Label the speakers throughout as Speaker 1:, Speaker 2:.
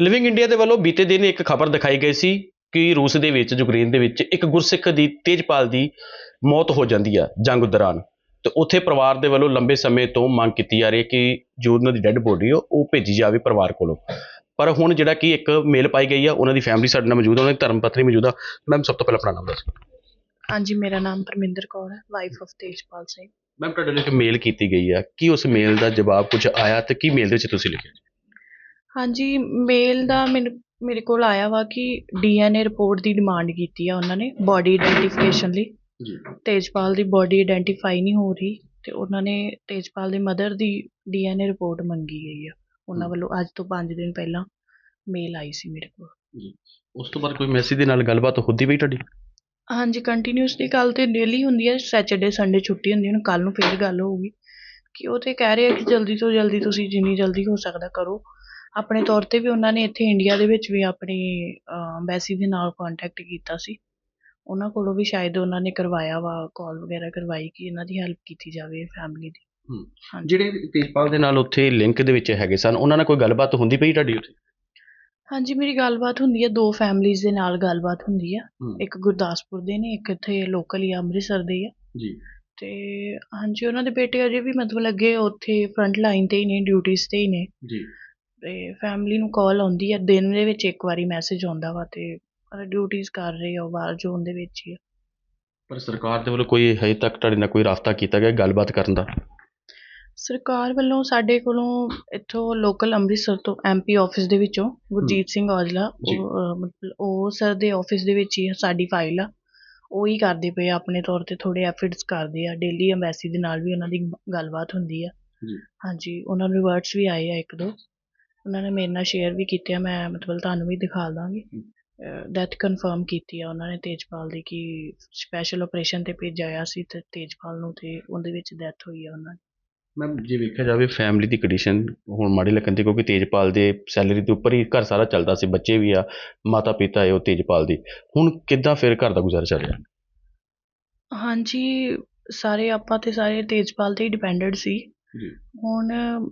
Speaker 1: Living India ਦੇ ਵੱਲੋਂ ਬੀਤੇ ਦਿਨ ਇੱਕ ਖਬਰ ਦਿਖਾਈ ਗਈ ਸੀ ਕਿ ਰੂਸ ਦੇ ਵਿੱਚ ਯੂਕਰੇਨ ਦੇ ਵਿੱਚ ਇੱਕ ਗੁਰਸਿੱਖ ਦੀ ਤੇਜਪਾਲ ਦੀ ਮੌਤ ਹੋ ਜਾਂਦੀ ਆ ਜੰਗ ਦੌਰਾਨ। ਤੇ ਉੱਥੇ ਪਰਿਵਾਰ ਦੇ ਵੱਲੋਂ ਲੰਬੇ ਸਮੇਂ ਤੋਂ ਮੰਗ ਕੀਤੀ ਜਾ ਰਹੀ ਹੈ ਕਿ ਜੋ ਉਹਨਾਂ ਦੀ ਡੈੱਡ ਬੋਡੀ ਉਹ ਭੇਜੀ ਜਾਵੇ ਪਰਿਵਾਰ ਕੋਲੋਂ। ਪਰ ਹੁਣ ਜਿਹੜਾ ਕਿ ਇੱਕ ਮੇਲ ਪਾਈ ਗਈ ਆ ਉਹਨਾਂ ਦੀ ਫੈਮਿਲੀ ਸਾਡੇ ਨਾਲ ਮੌਜੂਦ ਆ ਉਹਨਾਂ ਦੀ ਧਰਮ ਪਤਨੀ ਮੌਜੂਦ ਆ। ਮੈਮ ਸਭ ਤੋਂ ਪਹਿਲਾਂ ਆਪਣਾ ਨਾਮ ਦੱਸੋ।
Speaker 2: ਹਾਂਜੀ ਮੇਰਾ ਨਾਮ ਪਰਮਿੰਦਰ ਕੌਰ ਹੈ wife of Tejpal Singh.
Speaker 1: Ma'am ਤੁਹਾਡੇ ਲਈ ਇੱਕ ਮੇਲ ਕੀਤੀ ਗਈ ਆ। ਕੀ ਉਸ ਮੇਲ ਦਾ ਜਵਾਬ ਕੁਝ ਆਇਆ ਤੇ ਕੀ ਮੇਲ ਦੇ ਵਿੱਚ ਤੁਸੀਂ ਲਿਖਿਆ?
Speaker 2: ਹਾਂਜੀ ਮੇਲ ਦਾ ਮੈਨੂੰ ਮੇਰੇ ਕੋਲ ਆਇਆ ਵਾ ਕਿ ਡੀਐਨਏ ਰਿਪੋਰਟ ਦੀ ਡਿਮਾਂਡ ਕੀਤੀ ਆ ਉਹਨਾਂ ਨੇ ਬਾਡੀ ਆਇਡੈਂਟੀਫਿਕੇਸ਼ਨ ਲਈ।
Speaker 1: ਜੀ।
Speaker 2: ਤੇਜਪਾਲ ਦੀ ਬਾਡੀ ਆਇਡੈਂਟੀਫਾਈ ਨਹੀਂ ਹੋ ਰਹੀ ਤੇ ਉਹਨਾਂ ਨੇ ਤੇਜਪਾਲ ਦੇ ਮਦਰ ਦੀ ਡੀਐਨਏ ਰਿਪੋਰਟ ਮੰਗੀ ਗਈ ਆ। ਉਹਨਾਂ। ਵੱਲੋਂ ਅੱਜ ਤੋਂ 5 ਦਿਨ ਪਹਿਲਾਂ ਮੇਲ ਆਈ ਸੀ ਮੇਰੇ ਕੋਲ।
Speaker 1: ਉਸ ਤੋਂ ਬਾਅਦ ਕੋਈ ਮੈਸੇਜ ਦੇ ਨਾਲ ਗੱਲਬਾਤ ਹੁੰਦੀ ਪਈ ਤੁਹਾਡੀ?
Speaker 2: ਹਾਂਜੀ ਕੰਟੀਨਿਊਸਲੀ ਗੱਲ ਤੇ ਡੇਲੀ ਹੁੰਦੀ ਹੈ ਸੈਚਰਡੇ ਸੰਡੇ ਛੁੱਟੀ ਹੁੰਦੀ ਹੈ ਕੱਲ ਨੂੰ ਫੇਰ ਗੱਲ ਹੋਊਗੀ। ਕਿ ਉਹ ਤੇ ਕਹਿ ਰਹੇ ਆ ਕਿ ਜਲਦੀ ਤੋਂ ਜਲਦੀ ਤੁਸੀਂ ਜਿੰਨੀ ਜਲਦੀ ਹੋ ਸਕਦਾ ਕਰੋ। ਆਪਣੇ ਤੌਰ ਤੇ ਵੀ ਉਹਨਾਂ ਨੇ ਇੱਥੇ ਇੰਡੀਆ ਦੇ ਵਿੱਚ ਵੀ ਆਪਣੀ ਐਮਬੈਸੀ ਦੇ ਨਾਲ ਕੰਟੈਕਟ ਕੀਤਾ ਸੀ। ਉਹਨਾਂ ਕੋਲੋਂ ਵੀ ਸ਼ਾਇਦ ਉਹਨਾਂ ਨੇ ਕਰਵਾਇਆ ਵਾ ਕਾਲ ਵਗੈਰਾ ਕਰਵਾਈ ਕਿ ਇਹਨਾਂ ਦੀ ਹੈਲਪ ਕੀਤੀ ਜਾਵੇ ਫੈਮਿਲੀ ਦੀ।
Speaker 1: ਜਿਹੜੇ ਤੇਜਪਾਲ ਦੇ ਨਾਲ ਉੱਥੇ ਲਿੰਕ ਦੇ ਵਿੱਚ ਹੈਗੇ ਸਨ ਉਹਨਾਂ ਨਾਲ ਕੋਈ ਗੱਲਬਾਤ ਹੁੰਦੀ ਪਈ ਤੁਹਾਡੀ ਉੱਥੇ?
Speaker 2: ਹਾਂਜੀ ਮੇਰੀ ਗੱਲਬਾਤ ਹੁੰਦੀ ਹੈ ਦੋ ਫੈਮਿਲੀਜ਼ ਦੇ ਨਾਲ ਗੱਲਬਾਤ ਹੁੰਦੀ ਆ। ਇੱਕ ਗੁਰਦਾਸਪੁਰ ਦੇ ਨੇ ਇੱਕ ਇੱਥੇ ਲੋਕਲ ਹੀ ਅੰਮ੍ਰਿਤਸਰ ਦੇ ਆ।
Speaker 1: ਜੀ।
Speaker 2: ਤੇ ਹਾਂਜੀ ਉਹਨਾਂ ਦੇ ਬੇਟੇ ਅਜੇ ਵੀ ਮਤਲਬ ਲੱਗੇ ਉੱਥੇ ਫਰੰਟ ਲਾਈਨ ਤੇ ਹੀ ਨੇ ਡਿਊਟੀਜ਼ ਤੇ ਹੀ ਨੇ।
Speaker 1: ਜੀ।
Speaker 2: ਤੇ ਫੈਮਿਲੀ ਨੂੰ ਕਾਲ ਆਉਂਦੀ ਹੈ ਦਿਨ ਦੇ ਵਿੱਚ ਇੱਕ ਵਾਰੀ ਮੈਸੇਜ ਆਉਂਦਾ ਵਾ ਤੇ ਡਿਊਟੀਜ਼ ਕਰ ਰਹੇ ਆ ਉਹ ਬਾਹਰ ਜ਼ੋਨ ਦੇ ਵਿੱਚ ਹੀ ਆ।
Speaker 1: ਪਰ ਸਰਕਾਰ ਦੇ ਵੱਲੋਂ ਕੋਈ ਹਜੇ ਤੱਕ ਤੁਹਾਡੇ ਨਾਲ ਕੋਈ ਰਾਬਤਾ ਕੀਤਾ ਗਿਆ ਗੱਲਬਾਤ ਕਰਨ ਦਾ?
Speaker 2: ਸਰਕਾਰ ਵੱਲੋਂ ਸਾਡੇ ਕੋਲੋਂ ਇੱਥੋਂ ਲੋਕਲ ਅੰਮ੍ਰਿਤਸਰ ਤੋਂ ਐਮਪੀ ਆਫਿਸ ਦੇ ਵਿੱਚੋਂ ਗੁਰਜੀਤ ਸਿੰਘ ਔਜਲਾ ਮਤਲਬ ਉਹ ਸਰ ਦੇ ਆਫਿਸ ਦੇ ਵਿੱਚ ਹੀ ਸਾਡੀ ਫਾਈਲ ਆ। ਉਹ ਹੀ ਕਰਦੇ ਪਏ ਆ, ਆਪਣੇ ਤੌਰ ਤੇ ਥੋੜੇ ਐਫਰਟਸ ਕਰਦੇ ਆ। ਡੇਲੀ ਐਮਬੈਸੀ ਦੇ ਨਾਲ ਵੀ ਉਹਨਾਂ ਦੀ ਗੱਲਬਾਤ ਹੁੰਦੀ ਆ। ਹਾਂਜੀ ਉਹਨਾਂ ਨੂੰ ਰਿਵਰਟਸ ਵੀ ਆਏ ਆ ਇੱਕ ਦੋ। ਉਹਨਾਂ ਨੇ ਮੇਰੇ ਨਾਲ ਸ਼ੇਅਰ ਵੀ ਕੀਤੇ ਆ ਮੈਂ ਮਤਲਬ ਤੁਹਾਨੂੰ ਵੀ ਦਿਖਾ ਦਾਂਗੀ। ਡੈਥ ਕਨਫਰਮ ਕੀਤੀ ਆ ਉਹਨਾਂ ਨੇ ਤੇਜਪਾਲ ਦੀ ਕਿ ਸਪੈਸ਼ਲ ਆਪਰੇਸ਼ਨ ਤੇ ਭੇਜਿਆ ਸੀ ਤੇ ਤੇਜਪਾਲ ਨੂੰ ਤੇ ਉਹਦੇ ਵਿੱਚ ਡੈਥ ਹੋਈ ਆ ਉਹਨਾਂ ਦੀ।
Speaker 1: ਮੈਮ ਜੇ ਵੇਖਿਆ ਜਾਵੇ ਫੈਮਿਲੀ ਦੀ ਕੰਡੀਸ਼ਨ ਹੁਣ ਮਾੜੀ ਲੱਗਣ ਦੀ ਕਿਉਂਕਿ ਤੇਜਪਾਲ ਦੇ ਸੈਲਰੀ ਦੇ ਉੱਪਰ ਹੀ ਘਰ ਸਾਰਾ ਚੱਲਦਾ ਸੀ ਬੱਚੇ ਵੀ ਆ ਮਾਤਾ ਪਿਤਾ ਹੈ ਉਹ ਤੇਜਪਾਲ ਦੀ। ਹੁਣ ਕਿੱਦਾਂ ਫਿਰ ਘਰ ਦਾ ਗੁਜ਼ਾਰਾ ਚੱਲ ਰਿਹਾ?
Speaker 2: ਹਾਂਜੀ ਸਾਰੇ ਆਪਾਂ ਤੇ ਸਾਰੇ ਤੇਜਪਾਲ ਤੇ ਹੀ ਡਿਪੈਂਡਡ ਸੀ।
Speaker 1: ਜੀ।
Speaker 2: ਹੁਣ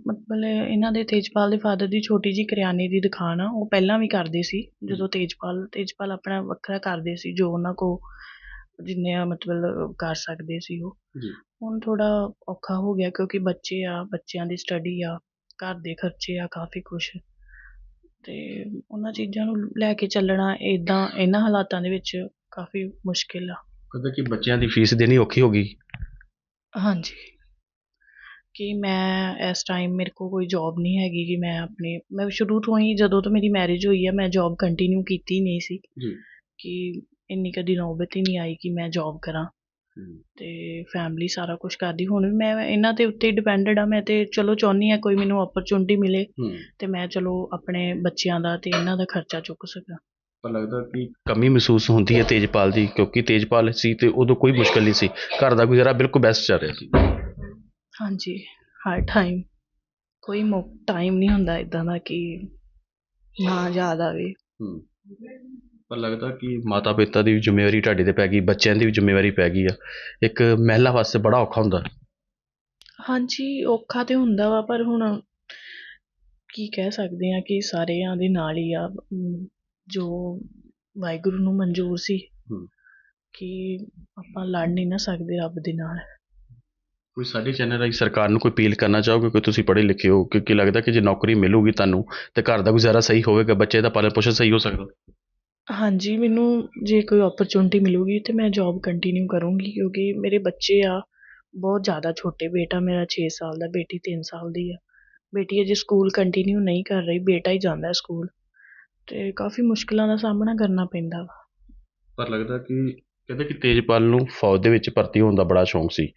Speaker 2: ਮਤਲਬ ਇਹਨਾਂ ਦੇ ਤੇਜਪਾਲ ਦੇ ਫਾਦਰ ਦੀ ਛੋਟੀ ਜੀ ਕਰਿਆਨੇ ਦੀ ਦੁਕਾਨ ਆ ਉਹ ਪਹਿਲਾਂ ਵੀ ਕਰਦੇ ਸੀ ਜਦੋਂ ਤੇਜਪਾਲ ਤੇਜਪਾਲ ਆਪਣਾ ਵੱਖਰਾ ਕਰਦੇ ਸੀ ਜੋ ਉਹਨਾਂ ਕੋ ਜਿੰਨੇ ਆ ਮਤਲਬ ਕਰ ਸਕਦੇ ਸੀ ਉਹ।
Speaker 1: ਜੀ।
Speaker 2: ਹੁਣ ਥੋੜਾ ਔਖਾ ਹੋ ਗਿਆ ਕਿਉਂਕਿ ਬੱਚੇ ਆ ਬੱਚਿਆਂ ਦੀ ਸਟੱਡੀ ਆ ਘਰ ਦੇ ਖਰਚੇ ਆ ਕਾਫੀ ਕੁਛ। ਤੇ ਉਹਨਾਂ ਚੀਜ਼ਾਂ ਨੂੰ ਲੈ ਕੇ ਚੱਲਣਾ ਇਦਾਂ ਇਹਨਾਂ ਹਾਲਾਤਾਂ ਦੇ ਵਿੱਚ ਕਾਫੀ ਮੁਸ਼ਕਿਲ ਆ।
Speaker 1: ਕਿ ਬੱਚਿਆਂ ਦੀ ਫੀਸ ਦੇਣੀ ਔਖੀ ਹੋ ਗਈ।
Speaker 2: ਹਾਂਜੀ। ਕਿ ਮੈਂ ਇਸ ਟਾਈਮ ਮੇਰੇ ਕੋਲ ਕੋਈ ਜੌਬ ਨਹੀਂ ਹੈਗੀ ਕਿ ਮੈਂ ਆਪਣੇ ਮੈਂ ਸ਼ੁਰੂ ਤੋਂ ਹੀ ਜਦੋਂ ਤੋਂ ਮੇਰੀ ਮੈਰਿਜ ਹੋਈ ਆ ਮੈਂ ਜੌਬ ਕੰਟੀਨਿਊ ਕੀਤੀ ਨਹੀਂ ਸੀ।
Speaker 1: ਜੀ।
Speaker 2: ਕਿ ਇੰਨੀ ਕਦੀ ਨੌਬਤ ਹੀ ਨਹੀਂ ਆਈ ਕਿ ਮੈਂ ਜੌਬ ਕਰਾਂ। ਤੇ ਫੈਮਿਲੀ ਸਾਰਾ ਕੁਝ ਕਰਦੀ। ਹੁਣ ਵੀ ਮੈਂ ਇਹਨਾਂ ਦੇ ਉੱਤੇ ਡਿਪੈਂਡਡ ਆ ਮੈਂ ਤੇ ਚਲੋ ਚਾਹੁੰਦੀ ਆ ਕੋਈ ਮੈਨੂੰ ਓਪਰਚੁਨਿਟੀ ਮਿਲੇ
Speaker 1: ਹੂੰ।
Speaker 2: ਤੇ ਮੈਂ ਚਲੋ ਆਪਣੇ ਬੱਚਿਆਂ ਦਾ ਤੇ ਇਹਨਾਂ ਦਾ ਖਰਚਾ ਚੁੱਕ ਸਕਾਂ।
Speaker 1: ਪਰ ਲੱਗਦਾ ਕਿ ਕਮੀ ਮਹਿਸੂਸ ਹੁੰਦੀ ਹੈ ਤੇਜਪਾਲ ਦੀ ਕਿਉਂਕਿ ਤੇਜਪਾਲ ਸੀ ਤੇ ਉਦੋਂ ਕੋਈ ਮੁਸ਼ਕਲ ਨਹੀਂ ਸੀ। ਘਰ ਦਾ ਗੁਜ਼ਾਰਾ ਬਿਲਕੁਲ ਬੈਸਟ ਚੱਲ ਰਿਹਾ ਸੀ।
Speaker 2: ਹਾਂਜੀ ਹਰ ਟਾਈਮ ਕੋਈ ਮੋ ਟਾਈਮ ਨਹੀਂ ਹੁੰਦਾ ਇਦਾਂ ਦਾ ਕਿ ਨਾ ਯਾਦ ਆਵੇ।
Speaker 1: ਹੂੰ। ਪਰ ਲੱਗਦਾ ਕਿ ਮਾਤਾ ਪਿਤਾ ਦੀ ਵੀ ਜ਼ਿੰਮੇਵਾਰੀ ਤੁਹਾਡੇ ਤੇ ਪੈ ਗਈ ਬੱਚਿਆਂ ਦੀ ਵੀ ਜ਼ਿੰਮੇਵਾਰੀ ਪੈ ਗਈ ਆ। ਇੱਕ ਮਹਿਲਾ ਵਾਸਤੇ ਬੜਾ ਔਖਾ ਹੁੰਦਾ।
Speaker 2: ਹਾਂਜੀ ਔਖਾ ਤੇ ਹੁੰਦਾ ਵਾ ਪਰ ਹੁਣ ਕੀ ਕਹਿ ਸਕਦੇ ਆ ਕਿ ਸਾਰਿਆਂ ਦੇ ਨਾਲ ਹੀ ਆ। ਅਮ, ਜੋ ਵਾਹਿਗੁਰੂ ਨੂੰ ਮਨਜ਼ੂਰ ਸੀ
Speaker 1: ਹੂੰ।
Speaker 2: ਕਿ ਆਪਾਂ ਲੜ ਨਹੀਂ ਨਾ ਸਕਦੇ ਰੱਬ ਦੇ ਨਾਲ।
Speaker 1: ਕੋਈ ਸਾਡੇ ਚੈਨਲ ਰਾਹੀਂ ਸਰਕਾਰ ਨੂੰ ਕੋਈ ਅਪੀਲ ਕਰਨਾ ਚਾਹੋਗੇ? ਕਿ ਤੁਸੀਂ ਪੜ੍ਹੇ ਲਿਖੇ ਹੋ? ਕਿਉਂਕਿ ਲੱਗਦਾ ਕਿ ਜੇ ਨੌਕਰੀ ਮਿਲੂਗੀ ਤੁਹਾਨੂੰ ਤੇ ਘਰ ਦਾ ਗੁਜ਼ਾਰਾ ਸਹੀ ਹੋਵੇਗਾ ਬੱਚੇ ਦਾ ਪਾਲਣ ਪੋਸ਼ਣ ਸਹੀ ਹੋ ਸਕਦਾ?
Speaker 2: ਹਾਂਜੀ ਮੈਨੂੰ ਜੇ ਕੋਈ ਓਪਰਚੁਨਿਟੀ ਮਿਲੂਗੀ ਤੇ ਮੈਂ ਜੌਬ ਕੰਟੀਨਿਊ ਕਰੂੰਗੀ ਕਿਉਂਕਿ ਮੇਰੇ ਬੱਚੇ ਆ ਬਹੁਤ ਜ਼ਿਆਦਾ ਛੋਟੇ ਬੇਟਾ ਮੇਰਾ 6 ਸਾਲ ਦਾ ਬੇਟੀ 3 ਸਾਲ ਦੀ ਆ। ਬੇਟੀ ਅਜੇ ਸਕੂਲ ਕੰਟੀਨਿਊ ਨਹੀਂ ਕਰ ਰਹੀ ਬੇਟਾ ਹੀ ਜਾਂਦਾ ਸਕੂਲ ਤੇ ਕਾਫੀ ਮੁਸ਼ਕਲਾਂ ਦਾ ਸਾਹਮਣਾ ਕਰਨਾ ਪੈਂਦਾ ਵਾ।
Speaker 1: ਪਰ ਲੱਗਦਾ ਕਿ ਕਹਿੰਦੇ ਕਿ ਤੇਜਪਾਲ ਨੂੰ ਫੌਜ ਦੇ ਵਿੱਚ ਭਰਤੀ ਹੋਣ ਦਾ ਬੜਾ ਸ਼ੌਂਕ ਸੀ।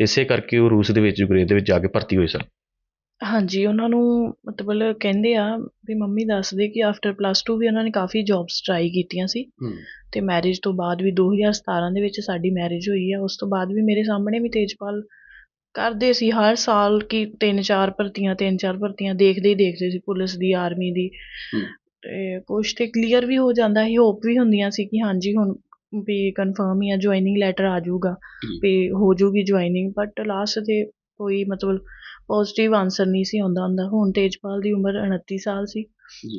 Speaker 1: ਇਸੇ ਕਰਕੇ ਉਹ ਰੂਸ ਦੇ ਵਿੱਚ ਯੂਕਰੇਨ ਦੇ ਵਿੱਚ ਜਾ ਕੇ ਭਰਤੀ ਹੋਏ ਸਨ।
Speaker 2: ਹਾਂਜੀ ਉਹਨਾਂ ਨੂੰ ਮਤਲਬ ਕਹਿੰਦੇ ਆ ਵੀ ਮੰਮੀ ਦੱਸਦੇ ਕਿ ਆਫਟਰ ਪਲੱਸ 2 ਵੀ ਉਹਨਾਂ ਨੇ ਕਾਫੀ ਜੌਬਸ ਟਰਾਈ ਕੀਤੀਆਂ ਸੀ। ਤੇ ਮੈਰਿਜ ਤੋਂ ਬਾਅਦ ਵੀ 2017 ਦੇ ਵਿੱਚ ਸਾਡੀ ਮੈਰਿਜ ਹੋਈ ਆ। ਉਸ ਤੋਂ ਬਾਅਦ ਵੀ ਮੇਰੇ ਸਾਹਮਣੇ ਵੀ ਤੇਜਪਾਲ ਕਰਦੇ ਸੀ। ਹਰ ਸਾਲ ਕਿ ਤਿੰਨ ਚਾਰ ਭਰਤੀਆਂ ਤਿੰਨ ਚਾਰ ਭਰਤੀਆਂ ਦੇਖਦੇ ਹੀ ਦੇਖਦੇ ਸੀ ਪੁਲਿਸ ਦੀ ਆਰਮੀ ਦੀ। ਤੇ ਕੁਛ ਤੇ ਕਲੀਅਰ ਵੀ ਹੋ ਜਾਂਦਾ ਸੀ ਹੋਪ ਵੀ ਹੁੰਦੀਆਂ ਸੀ ਕਿ ਹਾਂਜੀ ਹੁਣ ਵੀ ਕਨਫਰਮ ਹੀ ਆ ਜੁਆਇਨਿੰਗ ਲੈਟਰ ਆ ਜਾਊਗਾ। ਵੀ ਹੋ ਜਾਊਗੀ ਜੁਆਇਨਿੰਗ ਬਟ ਲਾਸਟ ਤੇ ਕੋਈ ਮਤਲਬ ਪੋਜ਼ਿਟਿਵ ਆਨਸਰ ਨਹੀਂ ਸੀ ਆਉਂਦਾ ਹੁੰਦਾ ਹੁਣ ਤੇਜਪਾਲ ਦੀ ਉਮਰ 29 ਸਾਲ ਸੀ।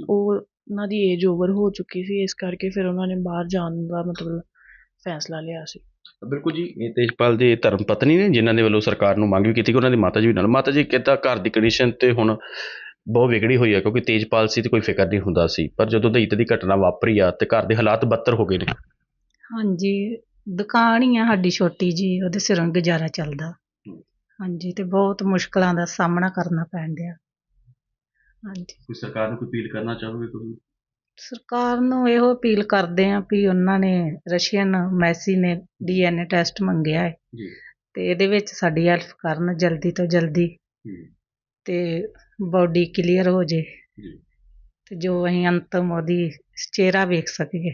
Speaker 2: ਉਹ ਉਹਨਾਂ ਦੀ ਏਜ ਓਵਰ ਹੋ ਚੁੱਕੀ ਸੀ ਇਸ ਕਰਕੇ ਫਿਰ ਉਹਨਾਂ ਨੇ ਬਾਹਰ ਜਾਣ ਦਾ ਮਤਲਬ ਫੈਸਲਾ ਲਿਆ ਸੀ।
Speaker 1: ਬਿਲਕੁਲ ਜੀ ਇਹ ਤੇਜਪਾਲ ਦੇ ਧਰਮ ਪਤਨੀ ਨੇ ਜਿਨ੍ਹਾਂ ਨੇ ਵੱਲੋਂ ਸਰਕਾਰ ਨੂੰ ਮੰਗ ਵੀ ਕੀਤੀ ਕਿ ਉਹਨਾਂ ਦੀ ਮਾਤਾ ਜੀ ਵੀ ਨਾਲ। ਮਾਤਾ ਜੀ ਕਿੱਦਾਂ ਘਰ ਦੀ ਕੰਡੀਸ਼ਨ ਤੇ ਹੁਣ ਬਹੁਤ ਵਿਗੜੀ ਹੋਈ ਹੈ ਕਿਉਂਕਿ ਤੇਜਪਾਲ ਸੀ ਤੇ ਕੋਈ ਫਿਕਰ ਨਹੀਂ ਹੁੰਦਾ ਸੀ। ਪਰ ਜਦੋਂ ਦਈਤ ਦੀ ਘਟਨਾ ਵਾਪਰੀ ਆ ਤੇ ਘਰ ਦੇ ਹਾਲਾਤ ਬੱਤਰ ਹੋ ਗਏ ਨੇ।
Speaker 3: ਹਾਂਜੀ ਦੁਕਾਨ ਹੀ ਆ ਸਾਡੀ ਛੋਟੀ ਜੀ ਉਹਦੇ ਸਿਰੋਂ ਗੁਜ਼ਾਰਾ ਚੱਲਦਾ। ਹਾਂਜੀ ਤੇ ਬਹੁਤ ਮੁਸ਼ਕਲਾਂ ਦਾ ਸਾਹਮਣਾ ਕਰਨਾ ਪੈਣ ਡਿਆ। ਹਾਂਜੀ।
Speaker 1: ਕੋਈ ਸਰਕਾਰ ਨੂੰ ਕੋਈ ਅਪੀਲ ਕਰਨਾ ਚਾਹੋਗੇ ਤੁਸੀਂ?
Speaker 3: ਸਰਕਾਰ ਨੂੰ ਇਹੋ ਅਪੀਲ ਕਰਦੇ ਆ ਵੀ ਉਹਨਾਂ ਨੇ ਰਸ਼ੀਅਨ ਮੈਸੀ ਨੇ ਡੀਐਨਏ ਟੈਸਟ ਮੰਗਿਆ ਹੈ
Speaker 1: ਜੀ।
Speaker 3: ਤੇ ਇਹਦੇ ਵਿੱਚ ਸਾਡੀ ਹੈਲਪ ਕਰਨ ਜਲਦੀ ਤੋਂ ਜਲਦੀ। ਤੇ ਬਾਡੀ ਕਲੀਅਰ ਹੋ ਜੇ।
Speaker 1: ਜੀ।
Speaker 3: ਤੇ ਜੋ ਅਸੀਂ ਅੰਤਮ ਉਹਦੀ ਚਿਹਰਾ ਵੇਖ ਸਕੀਏ।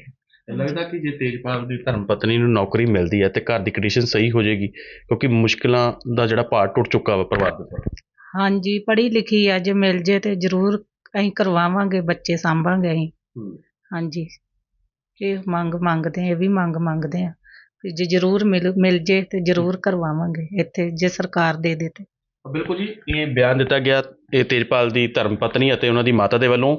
Speaker 1: ਲੱਗਦਾ ਕਿ ਜੇ ਤੇਜਪਾਲ ਦੀ ਧਰਮ ਪਤਨੀ ਨੂੰ ਨੌਕਰੀ ਮਿਲਦੀ ਹੈ ਤੇ ਘਰ ਦੀ ਕੰਡੀਸ਼ਨ ਸਹੀ ਹੋ ਜਾਏਗੀ ਕਿਉਂਕਿ ਮੁਸ਼ਕਲਾਂ ਦਾ ਜਿਹੜਾ ਭਾਰ ਟੁੱਟ ਚੁੱਕਾ ਵਾ ਪਰਿਵਾਰ ਦੇ ਉੱਪਰ।
Speaker 3: ਹਾਂਜੀ ਪੜ੍ਹੀ ਲਿਖੀ ਆ ਜੇ ਮਿਲ ਜੇ ਤੇ ਜ਼ਰੂਰ ਅਸੀਂ ਕਰਵਾਵਾਂਗੇ ਬੱਚੇ ਸਾਂਭਾਂਗੇ ਅਸੀਂ। ਹਾਂਜੀ। ਇਹ ਮੰਗ ਮੰਗਦੇ ਆ ਇਹ ਵੀ ਮੰਗ ਮੰਗਦੇ ਆ ਜੇ ਜ਼ਰੂਰ ਮਿਲ ਮਿਲ ਜੇ ਤੇ ਜ਼ਰੂਰ ਕਰਵਾਵਾਂਗੇ ਇੱਥੇ ਜੇ ਸਰਕਾਰ ਦੇ ਦੇ ਤੇ।
Speaker 1: ਬਿਲਕੁਲ ਜੀ। ਇਹ ਬਿਆਨ ਦਿੱਤਾ ਗਿਆ ਇਹ ਤੇਜਪਾਲ ਦੀ ਧਰਮ ਪਤਨੀ ਅਤੇ ਉਹਨਾਂ ਦੀ ਮਾਤਾ ਦੇ ਵੱਲੋਂ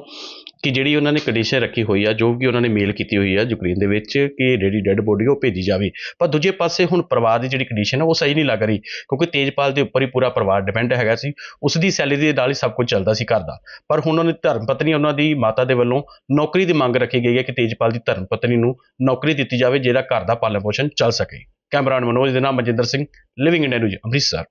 Speaker 1: ਕਿ ਜਿਹੜੀ ਉਹਨਾਂ ਨੇ ਕੰਡੀਸ਼ਨ ਰੱਖੀ ਹੋਈ ਆ, ਜੋ ਕਿ ਉਹਨਾਂ ਨੇ ਮੇਲ ਕੀਤੀ ਹੋਈ ਆ ਯੂਕਰੇਨ ਦੇ ਵਿੱਚ ਕਿ ਜਿਹੜੀ ਡੈੱਡ ਬੋਡੀ ਉਹ ਭੇਜੀ ਜਾਵੇ। ਪਰ ਦੂਜੇ ਪਾਸੇ ਹੁਣ ਪਰਿਵਾਰ ਦੀ ਜਿਹੜੀ ਕੰਡੀਸ਼ਨ ਹੈ ਉਹ ਸਹੀ ਨਹੀਂ ਲੱਗ ਰਹੀ ਕਿਉਂਕਿ ਤੇਜਪਾਲ ਦੇ ਉੱਪਰ ਹੀ ਪੂਰਾ ਪਰਿਵਾਰ ਡਿਪੈਂਡ ਹੈਗਾ ਸੀ। ਉਸ ਦੀ ਸੈਲਰੀ ਦੇ ਨਾਲ ਹੀ ਸਭ ਕੁਝ ਚੱਲਦਾ ਸੀ ਘਰ ਦਾ। ਪਰ ਹੁਣ ਉਹਨਾਂ ਦੀ ਧਰਮ ਪਤਨੀ, ਉਹਨਾਂ ਦੀ ਮਾਤਾ ਦੇ ਵੱਲੋਂ ਨੌਕਰੀ ਦੀ ਮੰਗ ਰੱਖੀ ਗਈ ਹੈ ਕਿ ਤੇਜਪਾਲ ਦੀ ਧਰਮ ਪਤਨੀ ਨੂੰ ਨੌਕਰੀ ਦਿੱਤੀ ਜਾਵੇ ਜਿਹੜਾ ਘਰ ਦਾ ਪਾਲਣ ਪੋਸ਼ਣ ਚੱਲ ਸਕੇ। ਕੈਮਰਾਮੈਨ ਮਨੋਜ ਦੇ ਨਾਮ Manjinder Singh living India news Amritsar.